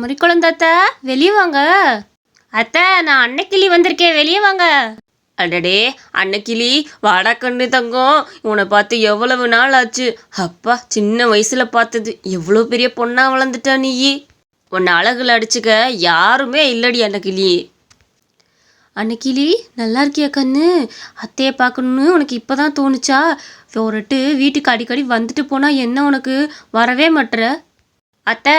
முறிக்குழந்தாத்தா வெளியே வாங்க. அத்தை நான் அன்னைக்கிளி வந்திருக்கேன் வெளியே வாங்க. அடடே அன்னைக்கிளி வாடா கண்ணு தங்கம். உன்னை பார்த்து எவ்வளவு நாள் ஆச்சு? அப்பா சின்ன வயசுல பார்த்தது. எவ்வளோ பெரிய பொண்ணா வளர்ந்துட்டா நீ? உன்னை அழகுல அடிச்சுக்க யாருமே இல்லடி அன்னைக்கிளி. அன்னைக்கிளி நல்லா இருக்கியா கண்ணு? அத்தையை பார்க்கணுன்னு உனக்கு இப்போதான் தோணுச்சா? ஒருட்டு வீட்டுக்கு அடிக்கடி வந்துட்டு போனா என்ன உனக்கு? வரவே மாட்டுற அத்தை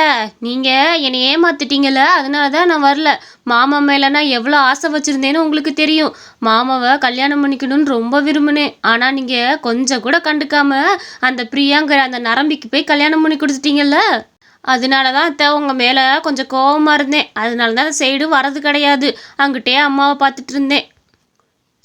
நீங்கள் என்னை ஏமாத்திட்டீங்கல்ல அதனால தான் நான் வரல. மாமா மேலே நான் எவ்வளோ ஆசை வச்சுருந்தேன்னு உங்களுக்கு தெரியும். மாமாவை கல்யாணம் பண்ணிக்கணும்னு ரொம்ப விரும்பினேன். ஆனால் நீங்கள் கொஞ்சம் கூட கண்டுக்காம அந்த பிரியாங்கிற அந்த நரம்பிக்கு போய் கல்யாணம் பண்ணி கொடுத்துட்டீங்கல்ல? அதனால தான் அத்தை உங்கள் மேலே கொஞ்சம் கோபமாக இருந்தேன். அதனால தான் அந்த சைடு வரது கிடையாது. அங்கிட்டே அம்மாவை பார்த்துட்டு இருந்தேன்.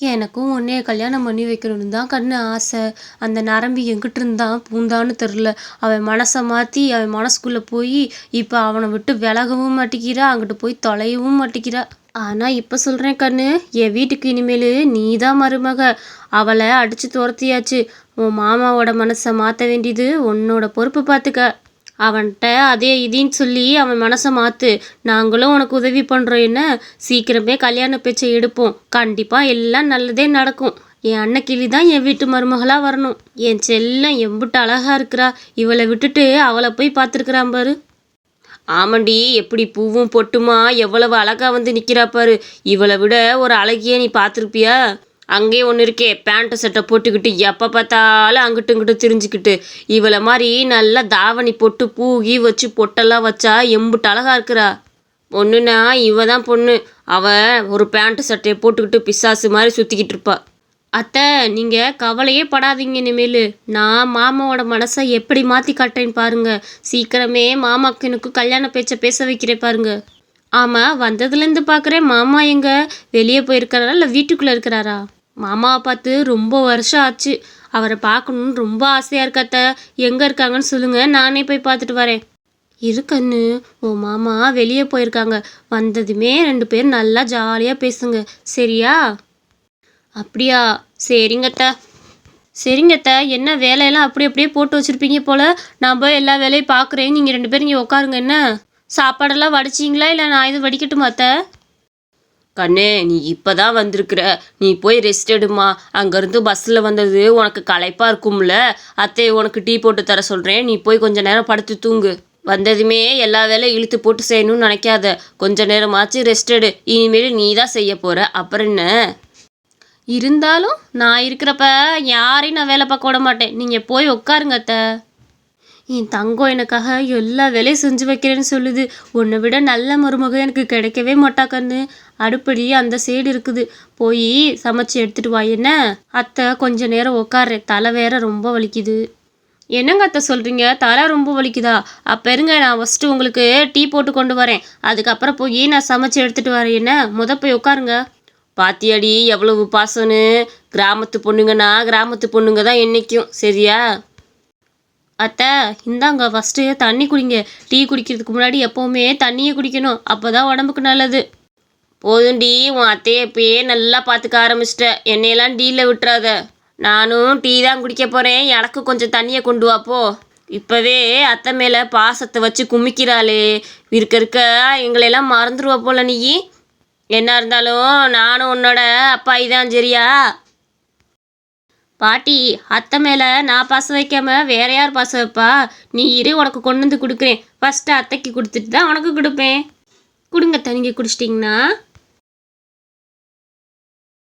எனக்கும் உன்னைய கல்யாணம் பண்ணி வைக்கணும்னு தான் கண்ணு ஆசை. அந்த நரம்பு எங்கிட்ட இருந்தான் பூந்தான்னு தெரில அவன் மனசை மாற்றி அவன் மனசுக்குள்ளே போய் இப்போ அவனை விட்டு விலகவும் மாட்டேங்கிறா அங்கிட்டு போய் தொலையவும் மாட்டேங்கிறா. ஆனால் இப்போ சொல்கிறேன் கண்ணு என் வீட்டுக்கு இனிமேல் நீ தான் மருமக. அவளை அடித்து துரத்தியாச்சு. உன் மாமாவோட மனசை மாற்ற வேண்டியது உன்னோட பொறுப்பு பார்த்துக்க அவன்கிட்ட அதே இதின்னு சொல்லி அவன் மனசை மாற்று நாங்களும் உனக்கு உதவி பண்ணுறோம் என்ன? சீக்கிரமே கல்யாண பேச்சை எடுப்போம். கண்டிப்பாக எல்லாம் நல்லதே நடக்கும். என் அன்னைக்கிளி தான் என் வீட்டு மருமகளாக வரணும். என் செல்லம் எம்பிட்டு அழகாக இருக்கிறா. இவளை விட்டுட்டு அவளை போய் பார்த்துருக்குறான் பாரு. ஆமாண்டி எப்படி பூவும் பொட்டுமா எவ்வளவு அழகாக வந்து நிற்கிறா பாரு. இவளை விட ஒரு அழகிய நீ பார்த்துருப்பியா? அங்கேயே ஒன்று இருக்கே பேண்ட்டு சட்டை போட்டுக்கிட்டு எப்போ பார்த்தாலும் அங்கிட்டு இங்கிட்டு திரிஞ்சுக்கிட்டு. இவளை மாதிரி நல்லா தாவணி போட்டு பூ கீ வச்சு பொட்டெல்லாம் வச்சா எம்புட்டு அழகா இருக்கிறா. பொண்ணுனா இவ தான் பொண்ணு. அவள் ஒரு பேண்ட்டு சட்டையை போட்டுக்கிட்டு பிசாசு மாதிரி சுற்றிக்கிட்டு இருப்பா. அத்தை நீங்கள் கவலையே படாதீங்க இனிமேல். நான் மாமாவோட மனசை எப்படி மாற்றி காட்டுறேன்னு பாருங்க. சீக்கிரமே மாமாக்கு எனக்கு கல்யாண பேச்சை பேச வைக்கிறேன் பாருங்க. ஆமாம் வந்ததுலேருந்து பார்க்குறேன் மாமா எங்கே? வெளியே போயிருக்கிறாரா இல்லை வீட்டுக்குள்ளே இருக்கிறாரா? மாமாவை பார்த்து ரொம்ப வருஷம் ஆச்சு. அவரை பார்க்கணுன்னு ரொம்ப ஆசையாக இருக்கத்த எங்கே இருக்காங்கன்னு சொல்லுங்கள் நானே போய் பார்த்துட்டு வரேன். இரு ஓ மாமா வெளியே போயிருக்காங்க. வந்ததுமே ரெண்டு பேரும் நல்லா ஜாலியாக பேசுங்க. சரியா? அப்படியா? சரிங்கத்த சரிங்கத்த என்ன வேலையெல்லாம் அப்படி அப்படியே போட்டு வச்சுருப்பீங்க போல்? நான் போய் எல்லா வேலையும் பார்க்குறேன். நீங்கள் ரெண்டு பேரும் இங்கே உட்காருங்க. என்ன? சாப்பாடெல்லாம் வடிச்சிங்களா? இல்லை நான் இது வடிக்கட்டுமா அத்தை? கண்ணே நீ இப்போ தான் வந்திருக்கிற. நீ போய் ரெஸ்ட் எடுமா அங்கேருந்து பஸ்ஸில் வந்தது உனக்கு களைப்பாக இருக்கும்ல. அத்தை உனக்கு டீ போட்டு தர சொல்கிறேன் நீ போய் கொஞ்ச நேரம் படுத்து தூங்கு. வந்ததுமே எல்லா வேலையும் இழுத்து போட்டு செய்யணும்னு நினைக்காத. கொஞ்ச நேரமாச்சு ரெஸ்ட் எடு. இனிமேல் நீ தான் செய்ய போகிற அப்புறம் என்ன? இருந்தாலும் நான் இருக்கிறப்ப யாரையும் நான் வேலை பார்க்க விட மாட்டேன். நீங்கள் போய் உட்காருங்க அத்தை. என் தங்கம் எனக்காக எல்லா வேலையும் செஞ்சு வைக்கிறேன்னு சொல்லுது. உன்னை விட நல்ல மருமக எனக்கு கிடைக்கவே மாட்டா கண்ணு. அடுப்படி அந்த சைடு இருக்குது. போய் சமைச்சு எடுத்துட்டு வா என்ன? அத்தை கொஞ்ச நேரம் உட்கார்றேன் தலை வேற ரொம்ப வலிக்குது. என்னங்க அத்தை சொல்கிறீங்க தலை ரொம்ப வலிக்குதா? அப்போ இருங்க நான் ஃபஸ்ட்டு உங்களுக்கு டீ போட்டு கொண்டு வரேன். அதுக்கப்புறம் போய் நான் சமைச்சு எடுத்துட்டு வரேன். என்ன? முத போய் உட்காருங்க பாத்தியாடி எவ்வளவு பாசம்னு. கிராமத்து பொண்ணுங்கன்னா கிராமத்து பொண்ணுங்க தான் என்றைக்கும் சரியா? அத்தை இந்தாங்க ஃபஸ்ட்டு தண்ணி குடிங்க. டீ குடிக்கிறதுக்கு முன்னாடி எப்போவுமே தண்ணியை குடிக்கணும். அப்போ தான் உடம்புக்கு நல்லது. போதும்டி உன் அத்தையை இப்பயே நல்லா பார்த்துக்க ஆரம்பிச்சிட்ட. என்னையெல்லாம் டீயில் விட்டுறாத. நானும் டீ தான் குடிக்க போகிறேன் எனக்கு கொஞ்சம் தண்ணியை கொண்டு வாப்போ இப்போவே அத்தை மேலே பாசத்தை வச்சு குமிக்கிறாளே. இருக்க இருக்க எங்களையெல்லாம் மறந்துடுவா போல நீ என்ன இருந்தாலும் நானும் உன்னோட அப்பாயி தான் சரியா? பாட்டி அத்தை மேலே நான் பாசம் வைக்காம வேற யார் பாசம் வைப்பா? நீ இரு உனக்கு கொண்டு வந்து கொடுக்குறேன். ஃபஸ்ட்டு அத்தைக்கு கொடுத்துட்டு தான் உனக்கு கொடுப்பேன். கொடுங்க தனிங்க குடிச்சிட்டிங்கன்னா?